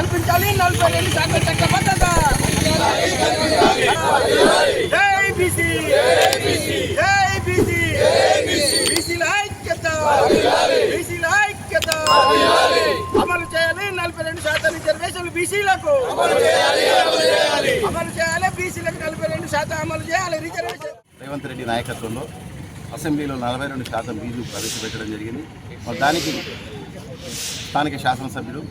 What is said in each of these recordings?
కల్పించాలి నలభై రెండు శాతం చట్ట భద్రత బీసీ. బీసీ. అమలు చేయాలి నలభై రెండు శాతం రిజర్వేషన్లు బీసీలకు. అమలు చేయాలి బీసీలకు నలభై రెండు శాతం అమలు చేయాలి రిజర్వేషన్. రేవంత్ రెడ్డి నాయకత్వంలో అసెంబ్లీలో నలభై రెండు శాతం బిల్లు ప్రవేశపెట్టడం జరిగింది. మరి దానికి స్థానిక శాసనసభ్యుడు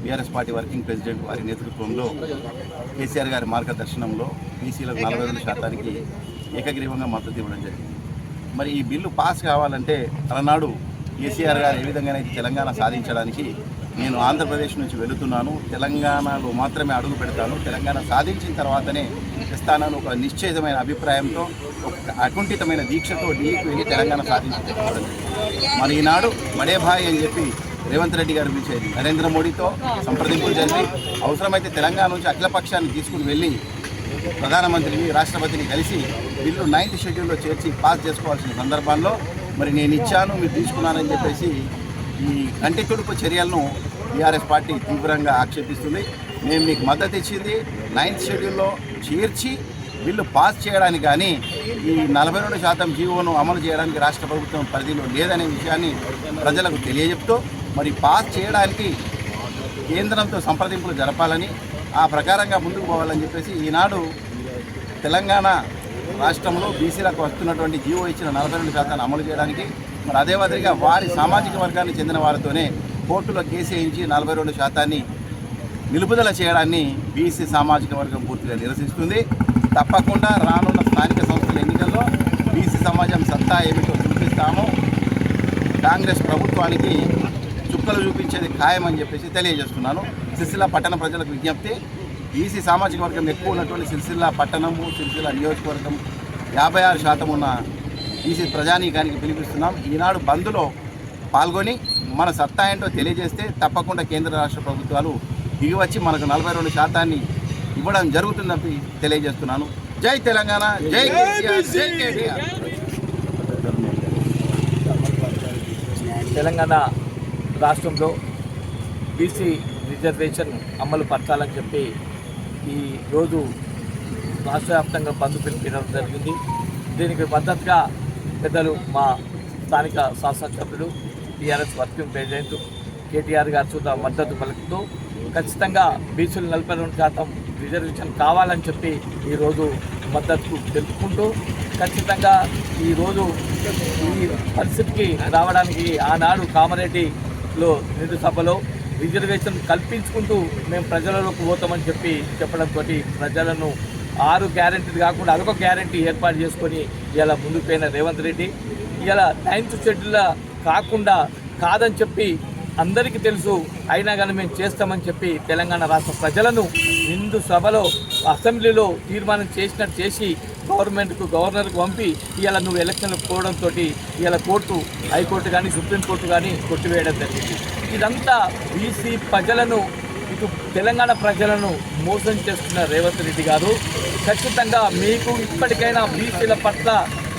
బీఆర్ఎస్ పార్టీ వర్కింగ్ ప్రెసిడెంట్ వారి నేతృత్వంలో కేసీఆర్ గారి మార్గదర్శనంలో బీసీలకు నలభై రెండు శాతానికి ఏకగ్రీవంగా మద్దతు ఇవ్వడం జరిగింది. మరి ఈ బిల్లు పాస్ కావాలంటే అలనాడు కేసీఆర్ గారు ఏ విధంగానైతే తెలంగాణ సాధించడానికి నేను ఆంధ్రప్రదేశ్ నుంచి వెళుతున్నాను తెలంగాణలో మాత్రమే అడుగు పెడతాను తెలంగాణ సాధించిన తర్వాతనే ఇస్తానని ఒక నిశ్చయితమైన అభిప్రాయంతో ఒక అకుంఠితమైన దీక్షతో ఢిల్లీకి వెళ్ళి తెలంగాణ సాధించి మరి ఈనాడు మడేభాయ్ అని చెప్పి రేవంత్ రెడ్డి గారు పిలిచేది నరేంద్ర మోడీతో సంప్రదింపులు జరిపి అవసరమైతే తెలంగాణ నుంచి అఖిలపక్షాన్ని తీసుకుని వెళ్ళి ప్రధానమంత్రిని రాష్ట్రపతిని కలిసి బిల్లు నైన్త్ షెడ్యూల్లో చేర్చి పాస్ చేసుకోవాల్సిన సందర్భాల్లో మరి నేను ఇచ్చాను మీరు తీసుకున్నానని చెప్పేసి ఈ కంటి తుడుపు చర్యలను టీఆర్ఎస్ పార్టీ తీవ్రంగా ఆక్షేపిస్తుంది. మేము మీకు మద్దతు ఇచ్చింది నైన్త్ షెడ్యూల్లో చేర్చి బిల్లు పాస్ చేయడానికి కానీ ఈ నలభై రెండు శాతం జీవోను అమలు చేయడానికి రాష్ట్ర ప్రభుత్వం పరిధిలో లేదనే విషయాన్ని ప్రజలకు తెలియజెప్తూ మరి పాస్ చేయడానికి కేంద్రంతో సంప్రదింపులు జరపాలని ఆ ప్రకారంగా ముందుకు పోవాలని చెప్పేసి ఈనాడు తెలంగాణ రాష్ట్రంలో బీసీలకు వస్తున్నటువంటి జీవో ఇచ్చిన నలభై రెండు శాతాన్ని అమలు చేయడానికి మరి అదే మాదిరిగా వారి సామాజిక వర్గానికి చెందిన వారితోనే కోర్టులో కేసు వేయించి నలభై రెండు శాతాన్ని నిలుపుదల చేయడాన్ని బీసీ సామాజిక వర్గం పూర్తిగా నిరసిస్తుంది. తప్పకుండా రానున్న స్థానిక సంస్థల ఎన్నికల్లో బీసీ సమాజం సత్తా ఏమిటో చూపిస్తాము. కాంగ్రెస్ ప్రభుత్వానికి చుక్కలు చూపించేది ఖాయమని చెప్పేసి తెలియజేస్తున్నాను. సిరిసిల్ల పట్టణ ప్రజలకు విజ్ఞప్తి. ఈసీ సామాజిక వర్గం ఎక్కువ ఉన్నటువంటి సిరిసిల్ల పట్టణము సిరిసిల్ల నియోజకవర్గం యాభై ఆరు శాతం ఉన్న ఈసీ ప్రజానీకానికి పిలిపిస్తున్నాం. ఈనాడు బంద్లో పాల్గొని మన సత్తా ఏంటో తెలియజేస్తే తప్పకుండా కేంద్ర రాష్ట్ర ప్రభుత్వాలు దిగివచ్చి మనకు నలభై రెండు శాతాన్ని ఇవ్వడం జరుగుతుందని తెలియజేస్తున్నాను. జై తెలంగాణ జై కేసీఆర్, జై కేటీఆర్. తెలంగాణ రాష్ట్రంలో బీసీ రిజర్వేషన్ అమలు పరచాలని చెప్పి ఈ రోజు రాష్ట్ర వ్యాప్తంగా బంద్ పిలిపించడం జరిగింది. దీనికి మద్దతుగా పెద్దలు మా స్థానిక శాసనసభ్యులు టీఆర్ఎస్ వర్కింగ్ ప్రెసిడెంట్ కేటీఆర్ గారు చూద్దా మద్దతు పలుకుతూ ఖచ్చితంగా బీసీలు నలభై రెండు శాతం రిజర్వేషన్ కావాలని చెప్పి ఈరోజు మద్దతు తెలుపుకుంటూ ఖచ్చితంగా ఈరోజు ఈ పరిస్థితికి రావడానికి ఆనాడు కామారెడ్డిలో నిండు సభలో రిజర్వేషన్ కల్పించుకుంటూ మేము ప్రజలలోకి పోతామని చెప్పి చెప్పడంతో ప్రజలను ఆరు గ్యారెంటీలు కాకుండా అదొక గ్యారెంటీ ఏర్పాటు చేసుకొని ఇలా ముందుకు పోయిన రేవంత్ రెడ్డి ఇలా నైన్త్ షెడ్యూల్ కాకుండా కాదని చెప్పి అందరికీ తెలుసు అయినా కానీ మేము చేస్తామని చెప్పి తెలంగాణ రాష్ట్ర ప్రజలను హిందూ సభలో అసెంబ్లీలో తీర్మానం చేసినట్టు చేసి గవర్నమెంట్కు గవర్నర్కు పంపి ఇవాళ నువ్వు ఎలక్షన్లకు పోవడంతో ఇవాళ కోర్టు హైకోర్టు కానీ సుప్రీంకోర్టు కానీ కొట్టివేయడం జరిగింది. ఇదంతా బీసీ ప్రజలను ఇటు తెలంగాణ ప్రజలను మోసం చేస్తున్న రేవంత్ రెడ్డి గారు. ఖచ్చితంగా మీకు ఇప్పటికైనా బీసీల పట్ల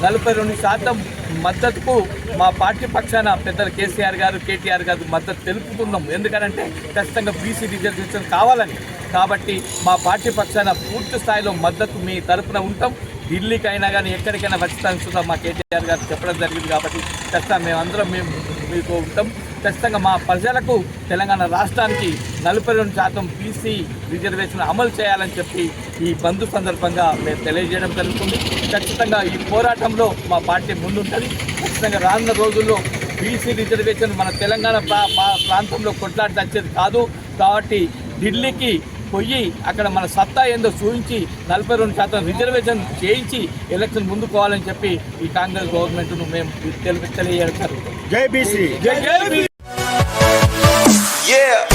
నలభై రెండు శాతం మద్దతుకు మా పార్టీ పక్షాన పెద్దలు కేసీఆర్ గారు కేటీఆర్ గారు మద్దతు తెలుపుతున్నాం. ఎందుకంటే ఖచ్చితంగా బీసీ రిజర్వేషన్ కావాలని. కాబట్టి మా పార్టీ పక్షాన పూర్తి స్థాయిలో మద్దతు మీ తరఫున ఉంటాం. ఢిల్లీకి అయినా కానీ ఎక్కడికైనా ఖచ్చితంగా చూద్దాం మా కేటీఆర్ గారు చెప్పడం జరిగింది కాబట్టి ఖచ్చితంగా మేమందరం మేము మీకు ఉంటాం. ఖచ్చితంగా మా ప్రజలకు తెలంగాణ రాష్ట్రానికి నలభై రెండు శాతం బీసీ రిజర్వేషన్ అమలు చేయాలని చెప్పి ఈ బంధు సందర్భంగా మేము తెలియజేయడం జరుగుతుంది. ఖచ్చితంగా ఈ పోరాటంలో మా పార్టీ ముందుంటుంది. ఖచ్చితంగా రానున్న రోజుల్లో బీసీ రిజర్వేషన్ మన తెలంగాణ ప్రా- ప్రాంతంలో కొట్లాడి తెచ్చేది కాదు. కాబట్టి ఢిల్లీకి పోయి అక్కడ మన సత్తా ఏందో చూపించి నలభై రెండు శాతం రిజర్వేషన్ చేయించి ఎలక్షన్ ముందుకోవాలని చెప్పి ఈ కాంగ్రెస్ గవర్నమెంట్ను మేము తెలిపి తెలియజేయడం జరుగుతుంది జై బీసీ. జై జై Yeah.